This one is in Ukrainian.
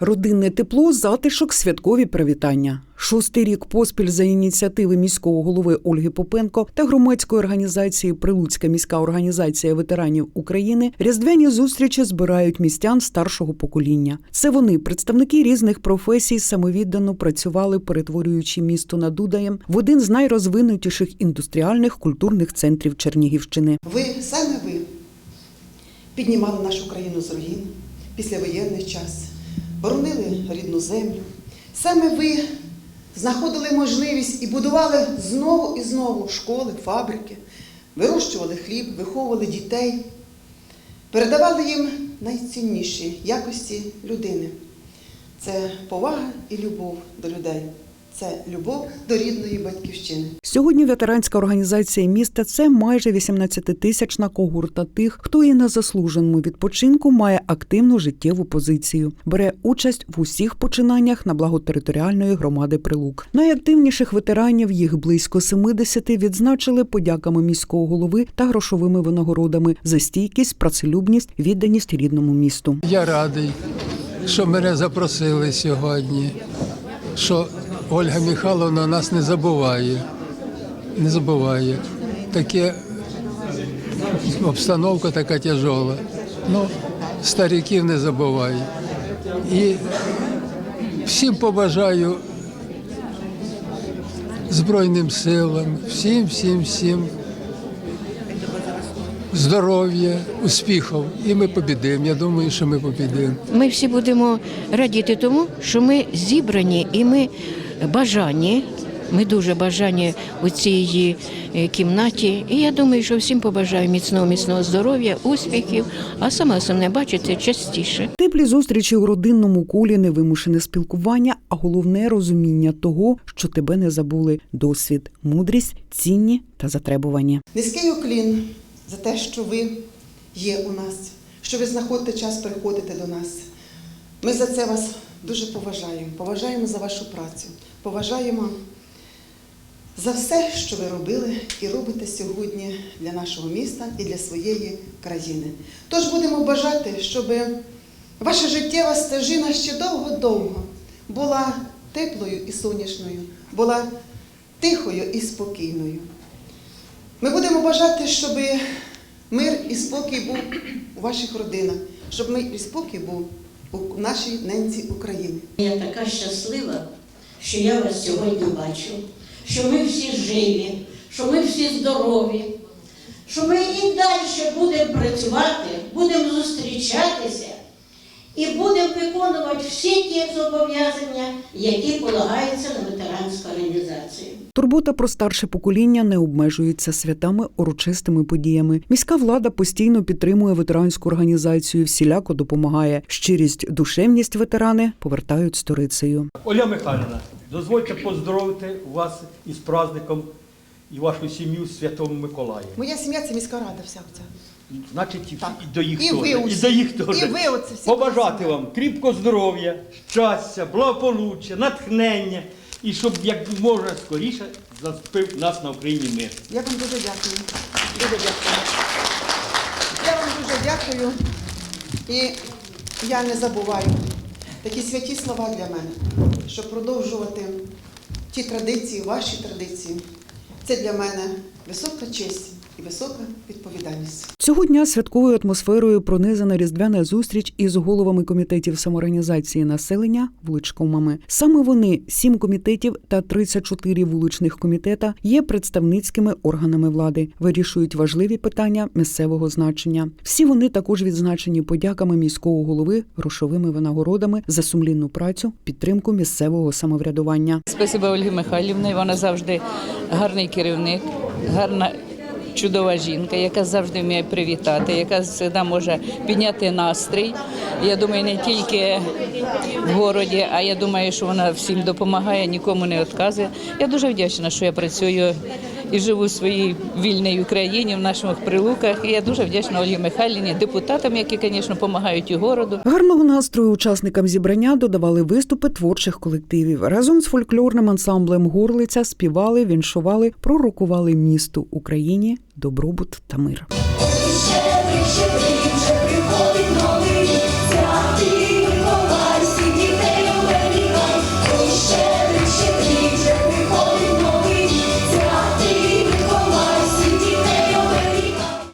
Родинне тепло, затишок, святкові привітання. Шостий рік поспіль за ініціативи міського голови Ольги Попенко та громадської організації Прилуцька міська організація ветеранів України різдвяні зустрічі збирають містян старшого покоління. Це вони, представники різних професій, самовіддано працювали, перетворюючи місто над Дудаєм в один з найрозвинутіших індустріальних культурних центрів Чернігівщини. Ви саме ви піднімали нашу країну з руїн післявоєнний час, боронили рідну землю. Саме ви знаходили можливість і будували знову і знову школи, фабрики, вирощували хліб, виховували дітей, передавали їм найцінніші якості людини. Це повага і любов до людей. Це любов до рідної батьківщини. Сьогодні ветеранська організація міста це майже 18-тисячна когорта тих, хто і на заслуженому відпочинку має активну життєву позицію, бере участь в усіх починаннях на благо територіальної громади Прилук. Найактивніших ветеранів їх близько 70 відзначили подяками міського голови та грошовими винагородами за стійкість, працелюбність, відданість рідному місту. Я радий, що мене запросили сьогодні, що Ольга Михайловна нас не забуває. Не забуває. Таке обстановка така тяжола. Ну, стариків не забуває. І всім побажаю Збройним силам, всім, всім, всім здоров'я, успіхів. І ми побідемо. Я думаю, що ми побідемо. Ми всі будемо радіти тому, що ми зібрані і ми бажані. Ми дуже бажані у цій е, кімнаті. І я думаю, що всім побажаю міцного, міцного здоров'я, успіхів, а саме основне бачити частіше. Теплі зустрічі у родинному колі, невимушене спілкування, а головне розуміння того, що тебе не забули. Досвід, мудрість, цінні та затребувані. Низький уклін за те, що ви є у нас, що ви знаходите час приходити до нас. Ми за це вас дуже поважаємо. Поважаємо за вашу працю, поважаємо за все, що ви робили і робите сьогодні для нашого міста і для своєї країни. Тож будемо бажати, щоб ваша життєва стежина ще довго-довго була теплою і сонячною, була тихою і спокійною. Ми будемо бажати, щоб мир і спокій був у ваших родинах, щоб мир і спокій був у нашій ненці України. Я така щаслива, що я вас сьогодні бачу, що ми всі живі, що ми всі здорові, що ми і далі будемо працювати, будемо зустрічатися і будемо виконувати всі ті зобов'язання, які полагаються на ветеранську. Турбота про старше покоління не обмежується святами, урочистими подіями. Міська влада постійно підтримує ветеранську організацію, всіляко допомагає. Щирість, душевність ветерани повертають сторицею. Оля Михайлівна, дозвольте поздоровити вас із праздником і вашу сім'ю з Святом Миколаєм. Моя сім'я це міська рада, вся ця. Значить, і, Так. і до їх І теж. ви і до їх теж. І ви оце всі Побажати вам кріпко здоров'я, щастя, благополуччя, натхнення, і щоб як можна скоріше заступив нас на Україні мир. Я вам дуже дякую. Дуже дякую. Я вам дуже дякую. І я не забуваю такі святі слова для мене, щоб продовжувати ті традиції, ваші традиції. Це для мене висока честь і висока відповідальність. Цього дня святковою атмосферою пронизана різдвяна зустріч із головами комітетів самоорганізації населення вуличкомами. Саме вони, сім комітетів та 34 вуличних комітета, є представницькими органами влади, вирішують важливі питання місцевого значення. Всі вони також відзначені подяками міського голови, грошовими винагородами за сумлінну працю, підтримку місцевого самоврядування. Спасибо Ольги Михайлівні. Вона завжди гарний керівник, гарна. Чудова жінка, яка завжди вміє привітати, яка завжди може підняти настрій. Я думаю, не тільки в городі, а я думаю, що вона всім допомагає, нікому не відказує. Я дуже вдячна, що я працюю і живу в своїй вільній Україні, в наших прилуках. І я дуже вдячна Ольгі Михайлівні, депутатам, які, звісно, допомагають і городу. Гарного настрою учасникам зібрання додавали виступи творчих колективів. Разом з фольклорним ансамблем Горлиця співали, віншували, пророкували місту Україні, добробут та мир.